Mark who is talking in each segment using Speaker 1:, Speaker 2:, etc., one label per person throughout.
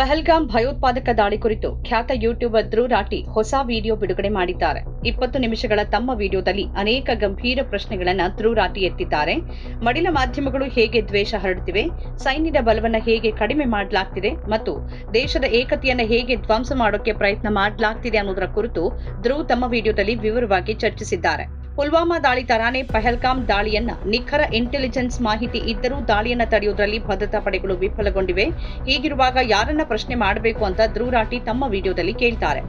Speaker 1: ಪಹಲ್ಗಾಮ್ ಭಯೋತ್ಪಾದಕ ದಾಳಿ ಕುರಿತು ಖ್ಯಾತ ಯೂಟ್ಯೂಬರ್ ಧ್ರುವ್ ರಾಟಿ ಹೊಸ ವಿಡಿಯೋ ಬಿಡುಗಡೆ ಮಾಡಿದ್ದಾರೆ. ಇಪ್ಪತ್ತು ನಿಮಿಷಗಳ ತಮ್ಮ ವಿಡಿಯೋದಲ್ಲಿ ಅನೇಕ ಗಂಭೀರ ಪ್ರಶ್ನೆಗಳನ್ನು ಧ್ರುವ್ ರಾಟಿ ಎತ್ತಿದ್ದಾರೆ. ಮಡಿಲ ಮಾಧ್ಯಮಗಳು ಹೇಗೆ ದ್ವೇಷ ಹರಡುತ್ತಿವೆ, ಸೈನ್ಯದ ಬಲವನ್ನು ಹೇಗೆ ಕಡಿಮೆ ಮಾಡಲಾಗ್ತಿದೆ ಮತ್ತು ದೇಶದ ಏಕತೆಯನ್ನು ಹೇಗೆ ಧ್ವಂಸ ಮಾಡೋಕೆ ಪ್ರಯತ್ನ ಮಾಡಲಾಗ್ತಿದೆ ಅನ್ನೋದರ ಕುರಿತು ಧ್ರುವ್ ತಮ್ಮ ವಿಡಿಯೋದಲ್ಲಿ ವಿವರವಾಗಿ ಚರ್ಚಿಸಿದ್ದಾರೆ. ಪುಲ್ವಾಮಾ ದಾಳಿ ತರಾನೇ ಪಹಲ್ಗಾಮ್ ದಾಳಿಯನ್ನ ನಿಖರ ಇಂಟೆಲಿಜೆನ್ಸ್ ಮಾಹಿತಿ ಇದ್ದರೂ ದಾಳಿಯನ್ನ ತಡೆಯುವುದರಲ್ಲಿ ಭದ್ರತಾ ಪಡೆಗಳು ವಿಫಲಗೊಂಡಿವೆ. ಹೀಗಿರುವಾಗ ಯಾರನ್ನ ಪ್ರಶ್ನೆ ಮಾಡಬೇಕು ಅಂತ ಧ್ರುವರಾಟಿ ತಮ್ಮ ವಿಡಿಯೋದಲ್ಲಿ ಕೇಳ್ತಾರೆ.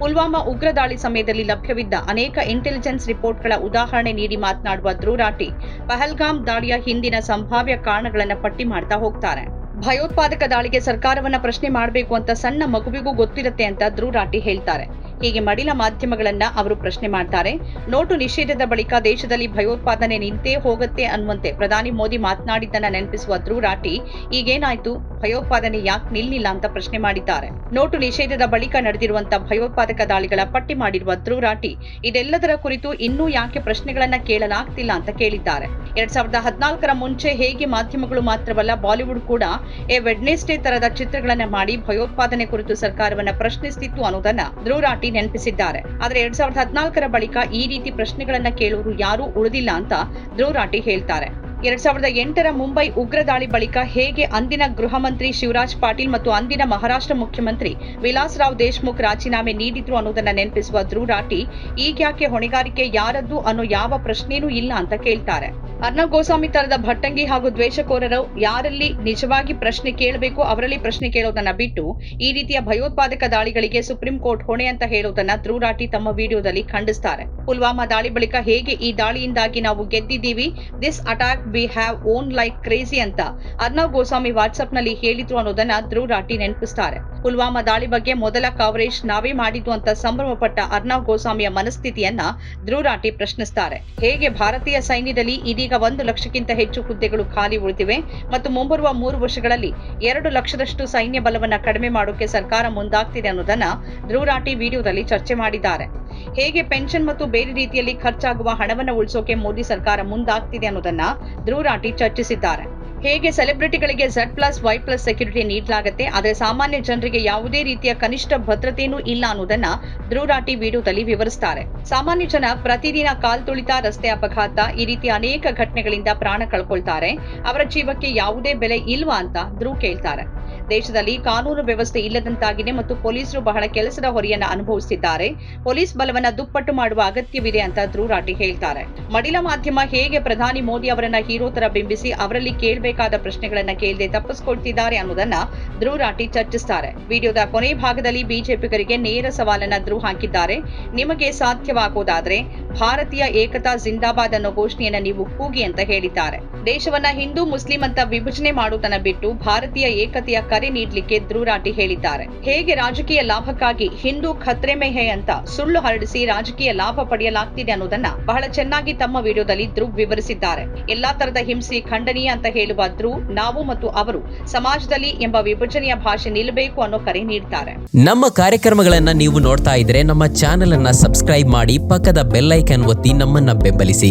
Speaker 1: ಪುಲ್ವಾಮಾ ಉಗ್ರ ದಾಳಿ ಸಮಯದಲ್ಲಿ ಲಭ್ಯವಿದ್ದ ಅನೇಕ ಇಂಟೆಲಿಜೆನ್ಸ್ ರಿಪೋರ್ಟ್ಗಳ ಉದಾಹರಣೆ ನೀಡಿ ಮಾತನಾಡುವ ಧ್ರುವರಾಟಿ ಪಹಲ್ಗಾಮ್ ದಾಳಿಯ ಹಿಂದಿನ ಸಂಭಾವ್ಯ ಕಾರಣಗಳನ್ನ ಪಟ್ಟಿ ಮಾಡ್ತಾ ಹೋಗ್ತಾರೆ. ಭಯೋತ್ಪಾದಕ ದಾಳಿಗೆ ಸರ್ಕಾರವನ್ನ ಪ್ರಶ್ನೆ ಮಾಡಬೇಕು ಅಂತ ಸಣ್ಣ ಮಗುವಿಗೂ ಗೊತ್ತಿರುತ್ತೆ ಅಂತ ಧ್ರುವರಾಟಿ ಹೇಳ್ತಾರೆ. ಹೀಗೆ ಮಡಿಲ ಮಾಧ್ಯಮಗಳನ್ನ ಅವರು ಪ್ರಶ್ನೆ ಮಾಡ್ತಾರೆ. ನೋಟು ನಿಷೇಧದ ಬಳಿಕ ದೇಶದಲ್ಲಿ ಭಯೋತ್ಪಾದನೆ ನಿಂತೇ ಹೋಗುತ್ತೆ ಅನ್ನುವಂತೆ ಪ್ರಧಾನಿ ಮೋದಿ ಮಾತನಾಡಿದ್ದನ್ನ ನೆನಪಿಸುವ ಧ್ರುವ್ ರಾಠಿ ಈಗೇನಾಯ್ತು? ಭಯೋತ್ಪಾದನೆ ಯಾಕೆ ನಿಲ್ಲಿಲ್ಲ ಅಂತ ಪ್ರಶ್ನೆ ಮಾಡಿದ್ದಾರೆ. ನೋಟು ನಿಷೇಧದ ಬಳಿಕ ನಡೆದಿರುವಂತ ಭಯೋತ್ಪಾದಕ ದಾಳಿಗಳ ಪಟ್ಟಿ ಮಾಡಿರುವ ಧ್ರುವರಾಟಿ, ಇದೆಲ್ಲದರ ಕುರಿತು ಇನ್ನೂ ಯಾಕೆ ಪ್ರಶ್ನೆಗಳನ್ನ ಕೇಳಲಾಗ್ತಿಲ್ಲ ಅಂತ ಕೇಳಿದ್ದಾರೆ. ಎರಡ್ ಸಾವಿರದ ಹದಿನಾಲ್ಕರ ಮುಂಚೆ ಹೇಗೆ ಮಾಧ್ಯಮಗಳು ಮಾತ್ರವಲ್ಲ, ಬಾಲಿವುಡ್ ಕೂಡ ಎ ವೆಡ್ನೆಸ್ಡೇ ತರದ ಚಿತ್ರಗಳನ್ನ ಮಾಡಿ ಭಯೋತ್ಪಾದನೆ ಕುರಿತು ಸರ್ಕಾರವನ್ನ ಪ್ರಶ್ನಿಸುತ್ತಿತ್ತು ಅನ್ನೋದನ್ನ ಧ್ರುವರಾಟಿ ನೆನಪಿಸಿದ್ದಾರೆ. ಆದ್ರೆ ಎರಡ್ ಸಾವಿರದ ಹದಿನಾಲ್ಕರ ಬಳಿಕ ಈ ರೀತಿ ಪ್ರಶ್ನೆಗಳನ್ನ ಕೇಳುವರು ಯಾರೂ ಉಳಿದಿಲ್ಲ ಅಂತ ಧ್ರುವರಾಟಿ ಹೇಳ್ತಾರೆ. ಎರಡ್ ಸಾವಿರದ ಎಂಟರ ಮುಂಬೈ ಉಗ್ರ ದಾಳಿ ಬಳಿಕ ಹೇಗೆ ಅಂದಿನ ಗೃಹ ಮಂತ್ರಿ ಶಿವರಾಜ್ ಪಾಟೀಲ್ ಮತ್ತು ಅಂದಿನ ಮಹಾರಾಷ್ಟ್ರ ಮುಖ್ಯಮಂತ್ರಿ ವಿಲಾಸ್ ರಾವ್ ದೇಶ್ಮುಖ್ ರಾಜೀನಾಮೆ ನೀಡಿದ್ರು ಅನ್ನೋದನ್ನ ನೆನಪಿಸುವ ಧ್ರುವ್ ರಾಠಿ ಈಗ್ಯಾಕೆ ಹೊಣೆಗಾರಿಕೆ ಯಾರದ್ದು ಅನ್ನೋ ಯಾವ ಪ್ರಶ್ನೆನೂ ಇಲ್ಲ ಅಂತ ಕೇಳ್ತಾರೆ. ಅರ್ನಬ್ ಗೋಸ್ವಾಮಿ ತರದ ಭಟ್ಟಂಗಿ ಹಾಗೂ ದ್ವೇಷಕೋರರು ಯಾರಲ್ಲಿ ನಿಜವಾಗಿ ಪ್ರಶ್ನೆ ಕೇಳಬೇಕು, ಅವರಲ್ಲಿ ಪ್ರಶ್ನೆ ಕೇಳೋದನ್ನ ಬಿಟ್ಟು ಈ ರೀತಿಯ ಭಯೋತ್ಪಾದಕ ದಾಳಿಗಳಿಗೆ ಸುಪ್ರೀಂ ಕೋರ್ಟ್ ಹೊಣೆ ಅಂತ ಹೇಳೋದನ್ನ ಧ್ರುವ್ ರಾಠಿ ತಮ್ಮ ವಿಡಿಯೋದಲ್ಲಿ ಖಂಡಿಸ್ತಾರೆ. ಪುಲ್ವಾಮಾ ದಾಳಿ ಬಳಿಕ ಹೇಗೆ ಈ ದಾಳಿಯಿಂದಾಗಿ ನಾವು ಗೆದ್ದಿದ್ದೀವಿ? This attack we have won like crazy ಅಂತ. ಅರ್ನಬ್ ಗೋಸ್ವಾಮಿ ವಾಟ್ಸ್ಆಪ್ನಲ್ಲಿ ಹೇಳಿದ್ರು ಅನ್ನೋದನ್ನ ಧ್ರುವ್ ರಾಠಿ ನೆನಪಿಸ್ತಾರೆ. ಪುಲ್ವಾಮಾ ದಾಳಿ ಬಗ್ಗೆ ಮೊದಲ ಕವರೇಜ್ ನಾವೇ ಮಾಡಿದ್ದು ಅಂತ ಸಂಭ್ರಮಪಟ್ಟ ಅರ್ನಬ್ ಗೋಸ್ವಾಮಿಯ ಮನಸ್ಥಿತಿಯನ್ನ ಧ್ರುವ್ ರಾಠಿ ಪ್ರಶ್ನಿಸ್ತಾರೆ. ಹೇಗೆ ಭಾರತೀಯ ಸೈನ್ಯದಲ್ಲಿ ಇದೀಗ ಒಂದು ಲಕ್ಷಕ್ಕಿಂತ ಹೆಚ್ಚು ಹುದ್ದೆಗಳು ಖಾಲಿ ಉಳಿದಿವೆ ಮತ್ತು ಮುಂಬರುವ ಮೂರು ವರ್ಷಗಳಲ್ಲಿ ಎರಡು ಲಕ್ಷದಷ್ಟು ಸೈನ್ಯ ಬಲವನ್ನ ಕಡಿಮೆ ಮಾಡೋಕೆ ಸರ್ಕಾರ ಮುಂದಾಗ್ತಿದೆ ಅನ್ನೋದನ್ನ ಧ್ರುವ್ ರಾಠಿ ವಿಡಿಯೋದಲ್ಲಿ ಚರ್ಚೆ ಮಾಡಿದ್ದಾರೆ. ಹೇಗೆ ಪೆನ್ಷನ್ ಮತ್ತು ಬೇರೆ ರೀತಿಯಲ್ಲಿ ಖರ್ಚಾಗುವ ಹಣವನ್ನು ಉಳಿಸೋಕೆ ಮೋದಿ ಸರ್ಕಾರ ಮುಂದಾಗ್ತಿದೆ ಅನ್ನೋದನ್ನ ಧ್ರುವರಾಟಿ ಚರ್ಚಿಸಿದ್ದಾರೆ. ಹೇಗೆ ಸೆಲೆಬ್ರಿಟಿಗಳಿಗೆ Z plus Y plus security ನೀಡಲಾಗುತ್ತೆ, ಆದರೆ ಸಾಮಾನ್ಯ ಜನರಿಗೆ ಯಾವುದೇ ರೀತಿಯ ಕನಿಷ್ಠ ಭದ್ರತೆಯೂ ಇಲ್ಲ ಅನ್ನೋದನ್ನ ಧ್ರುವರಾಟಿ ವಿಡಿಯೋದಲ್ಲಿ ವಿವರಿಸ್ತಾರೆ. ಸಾಮಾನ್ಯ ಜನ ಪ್ರತಿದಿನ ಕಾಲ್ ತುಳಿತ ರಸ್ತೆ ಅಪಘಾತ, ಈ ರೀತಿ ಅನೇಕ ಘಟನೆಗಳಿಂದ ಪ್ರಾಣ ಕಳ್ಕೊಳ್ತಾರೆ. ಅವರ ಜೀವಕ್ಕೆ ಯಾವುದೇ ಬೆಲೆ ಇಲ್ವಾ ಅಂತ ಧ್ರುವ್ ಕೇಳ್ತಾರೆ. ದೇಶದಲ್ಲಿ ಕಾನೂನು ವ್ಯವಸ್ಥೆ ಇಲ್ಲದಂತಾಗಿದೆ ಮತ್ತು ಪೊಲೀಸರು ಬಹಳ ಕೆಲಸದ ಹೊರೆಯನ್ನ ಅನುಭವಿಸುತ್ತಿದ್ದಾರೆ ಪೊಲೀಸ್ ಬಲವನ್ನ ದುಪ್ಪಟ್ಟು ಮಾಡುವ ಅಗತ್ಯವಿದೆ ಅಂತ ಧ್ರುವರಾಟಿ ಹೇಳ್ತಾರೆ. ಮಡಿಲ ಮಾಧ್ಯಮ ಹೇಗೆ ಪ್ರಧಾನಿ ಮೋದಿ ಅವರನ್ನ ಹೀರೋ ತರ ಬಿಂಬಿಸಿ ಅವರಲ್ಲಿ ಕೇಳಬೇಕಾದ ಪ್ರಶ್ನೆಗಳನ್ನ ಕೇಳದೆ ತಪ್ಪಿಸ್ಕೊಳ್ತಿದ್ದಾರೆ ಅನ್ನೋದನ್ನ ಧ್ರುವರಾಟಿ ಚರ್ಚಿಸ್ತಾರೆ. ವಿಡಿಯೋದ ಕೊನೆ ಭಾಗದಲ್ಲಿ ಬಿಜೆಪಿಗರಿಗೆ ನೇರ ಸವಾಲನ್ನ ಧ್ರುವ ಹಾಕಿದ್ದಾರೆ. ನಿಮಗೆ ಸಾಧ್ಯವಾಗೋದಾದ್ರೆ ಭಾರತೀಯ ಏಕತಾ ಜಿಂದಾಬಾದ್ ಅನ್ನೋ ಘೋಷಣೆಯನ್ನ ನೀವು ಕೂಗಿ ಅಂತ ಹೇಳಿದ್ದಾರೆ. ದೇಶವನ್ನ ಹಿಂದೂ ಮುಸ್ಲಿಂ ಅಂತ ವಿಭಜನೆ ಮಾಡುವುದನ್ನ ಬಿಟ್ಟು ಭಾರತೀಯ ಏಕತೆಯ ಕರೆ ನೀಡಲಿಕ್ಕೆ ಧ್ರುವರಾಟಿ ಹೇಳಿದ್ದಾರೆ. ಹೇಗೆ ರಾಜಕೀಯ ಲಾಭಕ್ಕಾಗಿ ಹಿಂದೂ ಖತ್ರೆ ಮೆಹೆ ಅಂತ ಸುಳ್ಳು ಹರಡಿಸಿ ರಾಜಕೀಯ ಲಾಭ ಪಡೆಯಲಾಗ್ತಿದೆ ಅನ್ನೋದನ್ನ ಬಹಳ ಚೆನ್ನಾಗಿ ತಮ್ಮ ವಿಡಿಯೋದಲ್ಲಿ ಧ್ರುವ್ ವಿವರಿಸಿದ್ದಾರೆ. ಎಲ್ಲಾ ತರದ ಹಿಂಸೆ ಖಂಡನೀಯ ಅಂತ ಹೇಳುವ ಧ್ರುವ್, ನಾವು ಮತ್ತು ಅವರು ಸಮಾಜದಲ್ಲಿ ಎಂಬ ವಿಭಜನೆಯ ಭಾಷೆ ನಿಲ್ಲಬೇಕು ಅನ್ನೋ ಕರೆ ನೀಡುತ್ತಾರೆ
Speaker 2: ನಮ್ಮ ಕಾರ್ಯಕ್ರಮಗಳನ್ನ ನೀವು ನೋಡ್ತಾ ಇದ್ರೆ ನಮ್ಮ ಚಾನೆಲ್ ಅನ್ನ ಸಬ್ಸ್ಕ್ರೈಬ್ ಮಾಡಿ ಪಕ್ಕದ ಬೆಲ್ ಐಕನ್ ಒತ್ತಿ ನಮ್ಮನ್ನ ಬೆಂಬಲಿಸಿ.